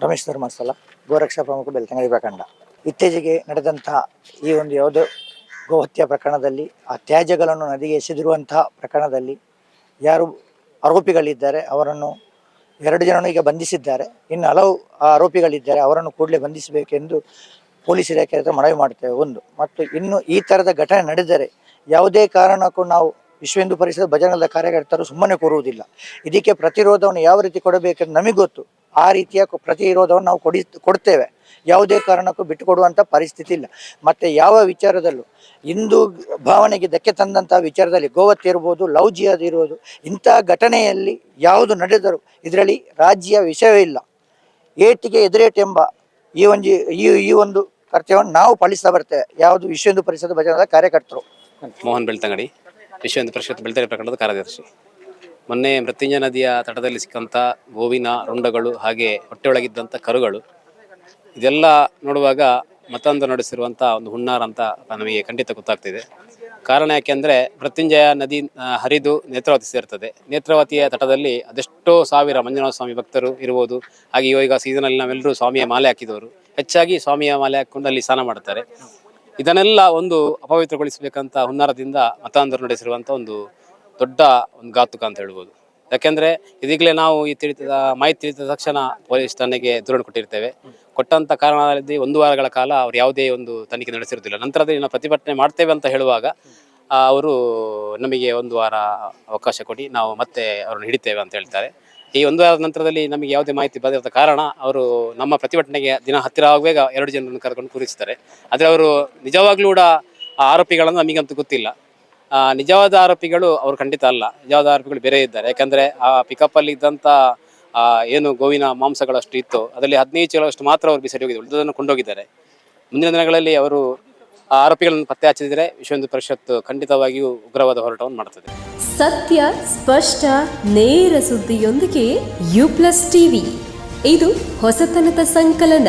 ರಮೇಶ್ ಧರ್ಮಸ್ಥಳ ಗೋರಕ್ಷಾ ಪ್ರಮುಖ ಬೆಳ್ತಂಗಡಿ ಪ್ರಕರಣ ಇತ್ತೀಚೆಗೆ ನಡೆದಂತಹ ಈ ಒಂದು ಯಾವುದೋ ಗೋಹತ್ಯೆ ಪ್ರಕರಣದಲ್ಲಿ, ಆ ತ್ಯಾಜ್ಯಗಳನ್ನು ನದಿಗೆ ಎಸೆದಿರುವಂತಹ ಪ್ರಕರಣದಲ್ಲಿ ಯಾರು ಆರೋಪಿಗಳಿದ್ದಾರೆ, ಅವರನ್ನು ಎರಡು ಜನರನ್ನು ಈಗ ಬಂಧಿಸಿದ್ದಾರೆ. ಇನ್ನು ಹಲವು ಆರೋಪಿಗಳಿದ್ದಾರೆ, ಅವರನ್ನು ಕೂಡಲೇ ಬಂಧಿಸಬೇಕೆಂದು ಪೊಲೀಸ್ ಇಲಾಖೆ ಹತ್ರ ಮನವಿ ಮಾಡ್ತೇವೆ ಒಂದು. ಮತ್ತು ಇನ್ನು ಈ ಥರದ ಘಟನೆ ನಡೆದರೆ ಯಾವುದೇ ಕಾರಣಕ್ಕೂ ನಾವು ವಿಶ್ವ ಹಿಂದೂ ಪರಿಷತ್ ಭಜನದ ಕಾರ್ಯಕರ್ತರು ಸುಮ್ಮನೆ ಕೂರುವುದಿಲ್ಲ. ಇದಕ್ಕೆ ಪ್ರತಿರೋಧವನ್ನು ಯಾವ ರೀತಿ ಕೊಡಬೇಕೆಂದು ನಮಗೆ ಗೊತ್ತು. ಆ ರೀತಿಯ ಪ್ರತಿರೋಧವನ್ನು ನಾವು ಕೊಡಿ ಕೊಡ್ತೇವೆ. ಯಾವುದೇ ಕಾರಣಕ್ಕೂ ಬಿಟ್ಟುಕೊಡುವಂಥ ಪರಿಸ್ಥಿತಿ ಇಲ್ಲ. ಮತ್ತು ಯಾವ ವಿಚಾರದಲ್ಲೂ ಹಿಂದೂ ಭಾವನೆಗೆ ಧಕ್ಕೆ ತಂದಂಥ ವಿಚಾರದಲ್ಲಿ ಗೋವತ್ಯೆ ಇರ್ಬೋದು, ಲವ್ ಜಿಹಾದ್ ಇರ್ಬೋದು, ಇಂಥ ಘಟನೆಯಲ್ಲಿ ಯಾವುದು ನಡೆದರೂ ಇದರಲ್ಲಿ ರಾಜ್ಯ ವಿಷಯವೇ ಇಲ್ಲ. ಏಟಿಗೆ ಎದುರೇಟ್ ಎಂಬ ಈ ಒಂದು ಈ ಈ ಒಂದು ಕರ್ತವ್ಯವನ್ನು ನಾವು ಪಾಲಿಸ್ತಾ ಬರ್ತೇವೆ. ಯಾವುದು ವಿಶ್ವ ಹಿಂದೂ ಪರಿಷತ್ ಭಜನದ ಕಾರ್ಯಕರ್ತರು. ಮೋಹನ್ ಬೆಳ್ತಂಗಡಿ, ವಿಶ್ವ ಹಿಂದೂ ಪರಿಷತ್ ಬೆಳ್ತಂಗಡಿ ಪ್ರಕರಣದ ಕಾರ್ಯದರ್ಶಿ. ಮೊನ್ನೆ ಮೃತ್ಯುಂಜಯ ನದಿಯ ತಟದಲ್ಲಿ ಸಿಕ್ಕಂಥ ಗೋವಿನ, ರುಂಡಗಳು ಹಾಗೆ ಹೊಟ್ಟೆಯೊಳಗಿದ್ದಂಥ ಕರುಗಳು. ಇದೆಲ್ಲ ನೋಡುವಾಗ ಮತ್ತೊಂದು ನಡೆಸಿರುವಂಥ ಒಂದು ಹುನ್ನಾರ ಅಂತ ನಮಗೆ ಖಂಡಿತ ಗೊತ್ತಾಗ್ತಿದೆ. ಕಾರಣ ಯಾಕೆಂದರೆ ಮೃತ್ಯುಂಜಯ ನದಿ ಹರಿದು ನೇತ್ರಾವತಿ ಸೇರ್ತದೆ. ನೇತ್ರಾವತಿಯ ತಟದಲ್ಲಿ ಅದೆಷ್ಟೋ ಸಾವಿರ ಮಂಜುನಾಥ ಸ್ವಾಮಿ ಭಕ್ತರು ಇರ್ಬೋದು. ಹಾಗೆ ಇವಾಗ ಸೀಸನಲ್ಲಿ ನಾವೆಲ್ಲರೂ ಸ್ವಾಮಿಯ ಮಾಲೆ ಹಾಕಿದವರು. ಹೆಚ್ಚಾಗಿ ಸ್ವಾಮಿಯ ಮಾಲೆ ಹಾಕ್ಕೊಂಡು ಅಲ್ಲಿ ಸ್ನಾನ ಮಾಡ್ತಾರೆ. ಇದನ್ನೆಲ್ಲ ಒಂದು ಅಪವಿತ್ರಗೊಳಿಸಬೇಕಂತ ಹುನ್ನಾರದಿಂದ ಮತಾಂಧರು ನಡೆಸಿರುವಂಥ ಒಂದು ದೊಡ್ಡ ಒಂದು ಘಾತುಕ ಅಂತ ಹೇಳ್ಬೋದು. ಯಾಕೆಂದ್ರೆ ಇದೀಗಲೇ ನಾವು ಈ ತಿಳಿದ ಮಾಹಿತಿ ತಿಳಿದ ತಕ್ಷಣ ಪೊಲೀಸ್ ಠಾಣೆಗೆ ದೂರನ್ನು ಕೊಟ್ಟಿರ್ತೇವೆ. ಕೊಟ್ಟಂತ ಕಾರಣದಲ್ಲಿ ಒಂದು ವಾರಗಳ ಕಾಲ ಅವ್ರು ಯಾವುದೇ ಒಂದು ತನಿಖೆ ನಡೆಸಿರುವುದಿಲ್ಲ. ನಂತರದಲ್ಲಿ ನಾವು ಪ್ರತಿಭಟನೆ ಮಾಡ್ತೇವೆ ಅಂತ ಹೇಳುವಾಗ ಅವರು ನಮಗೆ ಒಂದು ವಾರ ಅವಕಾಶ ಕೊಡಿ, ನಾವು ಮತ್ತೆ ಅವರನ್ನು ಹಿಡಿತೇವೆ ಅಂತ ಹೇಳ್ತಾರೆ. ಈ ಒಂದು ವಾರದ ನಂತರದಲ್ಲಿ ನಮಗೆ ಯಾವುದೇ ಮಾಹಿತಿ ಬದಿರದ ಕಾರಣ ಅವರು ನಮ್ಮ ಪ್ರತಿಭಟನೆಗೆ ದಿನ ಹತ್ತಿರ ಆಗುವಾಗ ಎರಡು ಜನರನ್ನು ಕರ್ಕೊಂಡು ಕೂರಿಸ್ತಾರೆ. ಆದರೆ ಅವರು ನಿಜವಾಗ್ಲೂ ಕೂಡ ಆ ಆರೋಪಿಗಳನ್ನು ನಮಗಂತೂ ಗೊತ್ತಿಲ್ಲ. ನಿಜವಾದ ಆರೋಪಿಗಳು ಅವರು ಖಂಡಿತ ಅಲ್ಲ. ನಿಜವಾದ ಆರೋಪಿಗಳು ಬೇರೆ ಇದ್ದಾರೆ. ಯಾಕಂದ್ರೆ ಆ ಪಿಕಪ್ ಅಲ್ಲಿ ಇದ್ದಂತ ಏನು ಗೋವಿನ ಮಾಂಸಗಳಷ್ಟು ಇತ್ತು. ಅದರಲ್ಲಿ ಹದಿನೈದು ಚೀಲಷ್ಟು ಮಾತ್ರ ಅವರು ಬಿಸಾಡಿ ಹೋಗಿದ್ದಾರೆ ಉಳಿದದನ್ನು ಕೊಂಡೋಗಿದ್ದಾರೆ. ಮುಂದಿನ ದಿನಗಳಲ್ಲಿ ಅವರು ಆರೋಪಿಗಳನ್ನು ಪತ್ತೆ ಹಚ್ಚಿದರೆ ವಿಶ್ವ ಹಿಂದೂ ಪರಿಷತ್ ಖಂಡಿತವಾಗಿಯೂ ಉಗ್ರವಾದ ಹೋರಾಟವನ್ನು ಮಾಡುತ್ತದೆ ಸತ್ಯ, ಸ್ಪಷ್ಟ, ನೇರ ಸುದ್ದಿಯೊಂದಿಗೆ ಯು ಪ್ಲಸ್ ಟಿವಿ ಇದು ಹೊಸತನದ ಸಂಕಲನ.